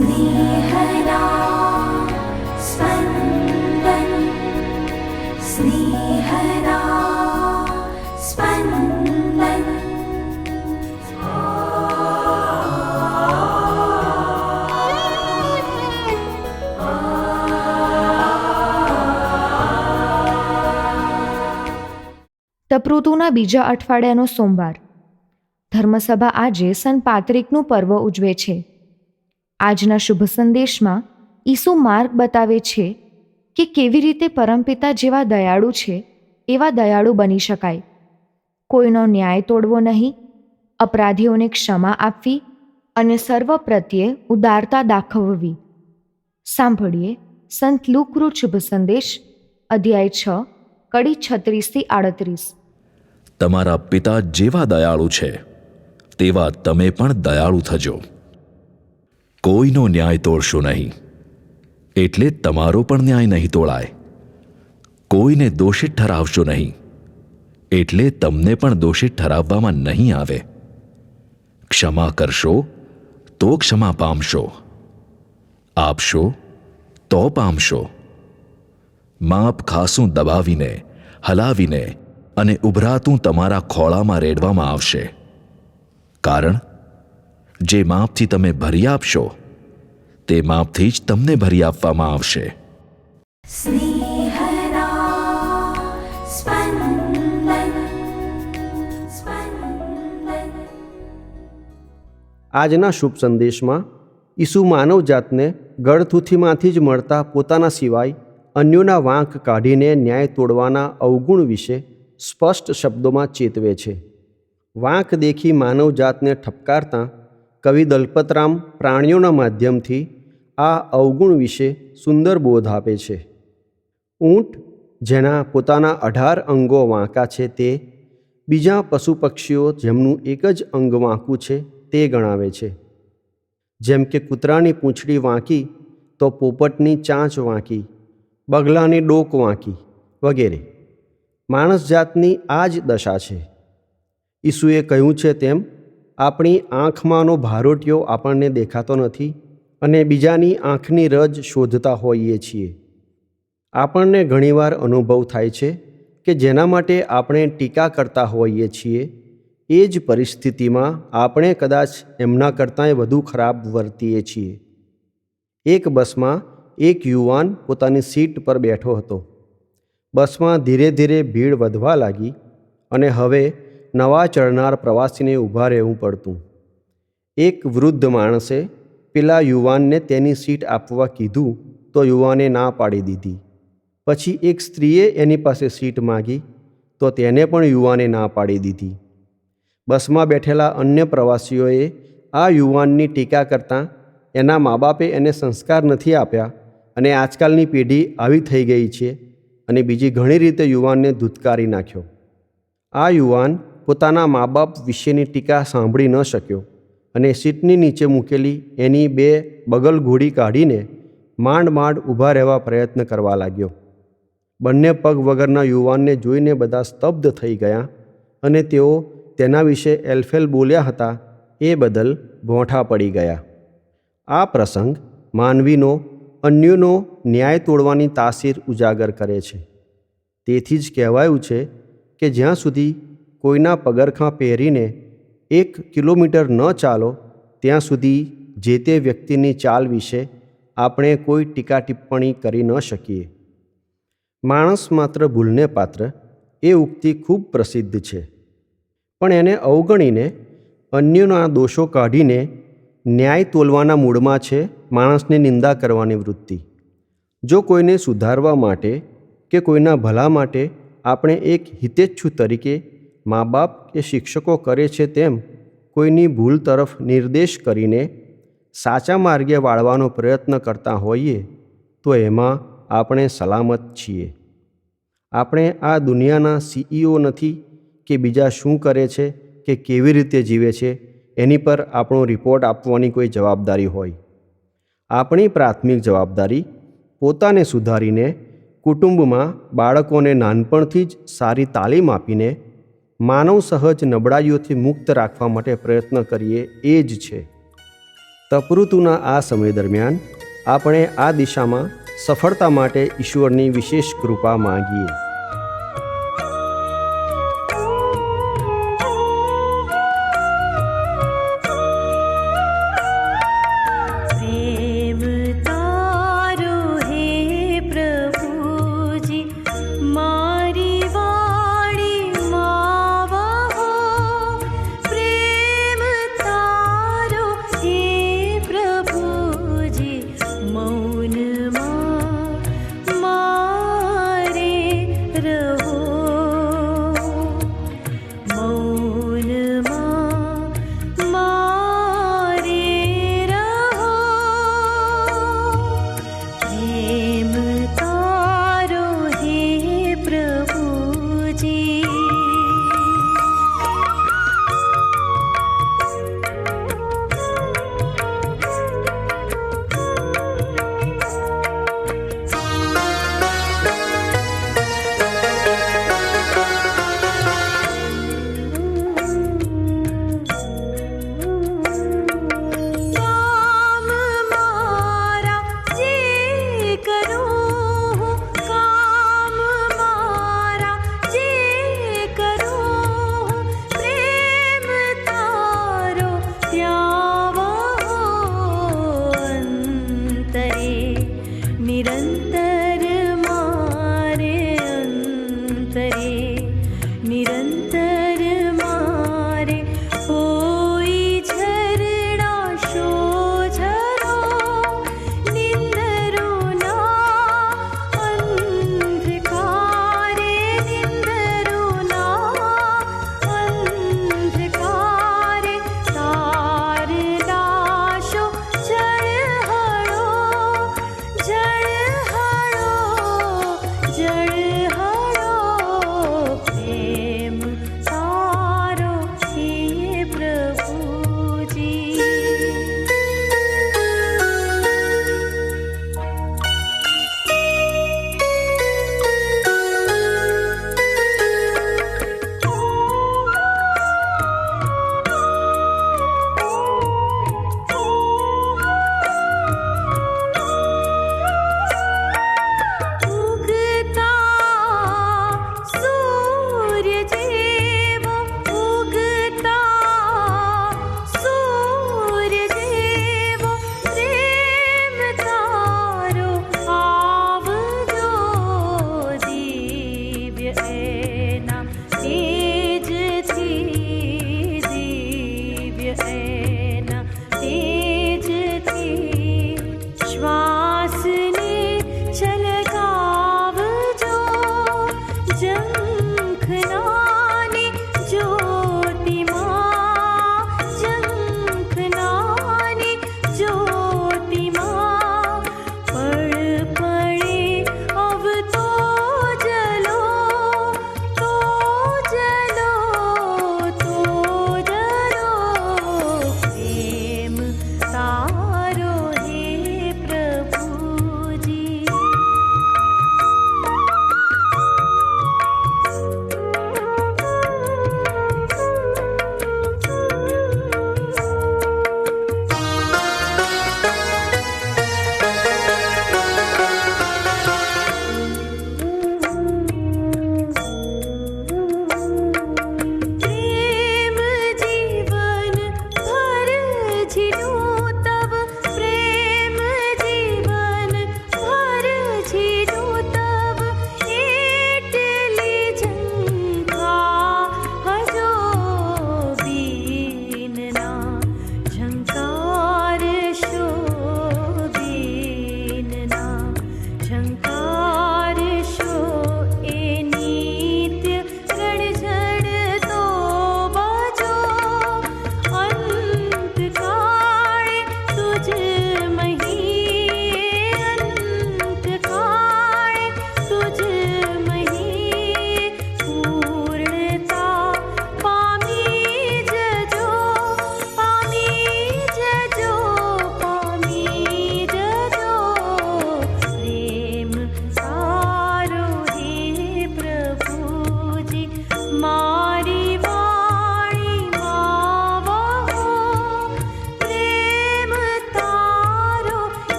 स्नेहदा स्पन्दन् स्नेहदा स्पन्दन् તપઋતુના બીજા અઠવાડિયાનો સોમવાર ધર્મસભા આજે સન પાત્રિકનું પર્વ ઉજવે છે આજના શુભ સંદેશમાં ઈસુ માર્ગ બતાવે છે કે કેવી રીતે પરમપિતા જેવા દયાળુ છે એવા દયાળુ બની શકાય. કોઈનો ન્યાય તોડવો નહીં, અપરાધીઓને ક્ષમા આપવી અને સર્વ પ્રત્યે ઉદારતા દાખવવી. સાંભળીએ સંત લુકૃત શુભ સંદેશ, અધ્યાય છ, કડી છત્રીસથી આડત્રીસ. તમારા પિતા જેવા દયાળુ છે, તેવા તમે પણ દયાળુ થજો. કોઈનો ન્યાય તોડશો નહીં. એટલે તમારો પણ ન્યાય નહીં તોળાય કોઈને દોષિત ઠરાવશો નહીં. એટલે તમને પણ દોષિત ઠરાવવામાં નહીં આવે. ક્ષમા કરશો તો ક્ષમા પામશો. આપશો તો પામશો. માપ ખાસું દબાવીને, હલાવીને અને ઉભરાતું તમારા ખોળામાં રેડવામાં આવશે. કારણ જે માપથી તમે ભરી આપશો તે માપથી જ તમને ભરી આપવામાં આવશે. આજના શુભ સંદેશમાં ઈસુ માનવજાતને ગળથુથીમાંથી જ મળતા પોતાના સિવાય અન્યોના વાંક કાઢીને ન્યાય તોડવાના અવગુણ વિશે સ્પષ્ટ શબ્દોમાં ચેતવે છે. વાંક દેખી માનવજાતને ઠપકારતા કવિ દલપતરામ પ્રાણીઓના માધ્યમથી આ અવગુણ વિશે સુંદર બોધ આપે છે. ઊંટ, જેના પોતાના અઢાર અંગો વાંકા છે તે બીજા પશુ પક્ષીઓ જેમનું એક જ અંગ વાંકું છે તે ગણાવે છે. જેમ કે કૂતરાની પૂંછડી વાંકી તો પોપટની ચાંચ વાંકી, બગલાની ડોક વાંકી વગેરે. માણસ જાતની આ જ દશા છે. ઈસુએ કહ્યું છે તેમ આપણી આંખમાંનો ભારોટિયો આપણને દેખાતો નથી અને બીજાની આંખની રજ શોધતા હોઈએ છીએ. આપણને ઘણીવાર અનુભવ થાય છે કે જેના માટે આપણે ટીકા કરતા હોઈએ છીએ. એ જ પરિસ્થિતિમાં આપણે કદાચ એમના કરતાંય વધુ ખરાબ વર્તીએ છીએ. એક બસમાં એક યુવાન પોતાની સીટ પર બેઠો હતો. બસમાં ધીરે ધીરે ભીડ વધવા લાગી અને હવે નવા ચડનાર પ્રવાસીને ઊભા રહેવું પડતું. એક વૃદ્ધ માણસે પેલા યુવાનને તેની સીટ આપવા કીધું તો યુવાને ના પાડી દીધી. પછી એક સ્ત્રીએ એની પાસે સીટ માગી તો તેને પણ યુવાને ના પાડી દીધી. બસમાં બેઠેલા અન્ય પ્રવાસીઓએ આ યુવાનની ટીકા કરતાં એના મા બાપે એને સંસ્કાર નથી આપ્યા અને આજકાલની પેઢી આવી થઈ ગઈ છે અને બીજી ઘણી રીતે યુવાનને ધૂતકારી નાખ્યો. આ યુવાન પોતાના મા બાપ વિશેની ટીકા સાંભળી ન શક્યો અને સીટની નીચે મૂકેલી એની બે બગલ ઘોડી કાઢીને માંડ માંડ ઊભા રહેવા પ્રયત્ન કરવા લાગ્યો. બંને પગ વગરના યુવાનને જોઈને બધા સ્તબ્ધ થઈ ગયા અને તેઓ તેના વિશે એલફેલ બોલ્યા હતા, એ બદલ ભોંઠા પડી ગયા. આ પ્રસંગ માનવીનો, અન્યોનો ન્યાય તોડવાની તાસીર ઉજાગર કરે છે. તેથી જ કહેવાયું છે કે જ્યાં સુધી કોઈના પગરખાં પહેરીને એક કિલોમીટર ન ચાલો, ત્યાં સુધી જે તે વ્યક્તિની ચાલ વિશે આપણે કોઈ ટીકા ટિપ્પણી કરી ન શકીએ. માણસ માત્ર ભૂલને પાત્ર એ ઉક્તિ ખૂબ પ્રસિદ્ધ છે. પણ એને અવગણીને, અન્યના દોષો કાઢીને ન્યાય તોલવાના મૂડમાં છે માણસની નિંદા કરવાની વૃત્તિ. જો કોઈને સુધારવા માટે કે કોઈના ભલા માટે આપણે એક હિતેચ્છુ તરીકે મા બાપ કે શિક્ષકો કરે છે તેમ કોઈની ભૂલ તરફ નિર્દેશ કરીને સાચા માર્ગે વાળવાનો પ્રયત્ન કરતા હોઈએ તો એમાં આપણે સલામત છીએ. આપણે આ દુનિયાના સીઈઓ નથી કે બીજા શું કરે છે કે કેવી રીતે જીવે છે એની પર આપણો રિપોર્ટ આપવાની કોઈ જવાબદારી હોય. આપણી પ્રાથમિક જવાબદારી પોતાને સુધારીને કુટુંબમાં બાળકોને નાનપણથી જ સારી તાલીમ આપીને માનવ સહજ નબળાઈઓથી મુક્ત રાખવા માટે પ્રયત્ન કરીએ એ જ છે. તપઋતુના આ સમય દરમિયાન આપણે આ દિશામાં સફળતા માટે ઈશ્વરની વિશેષ કૃપા માંગીએ.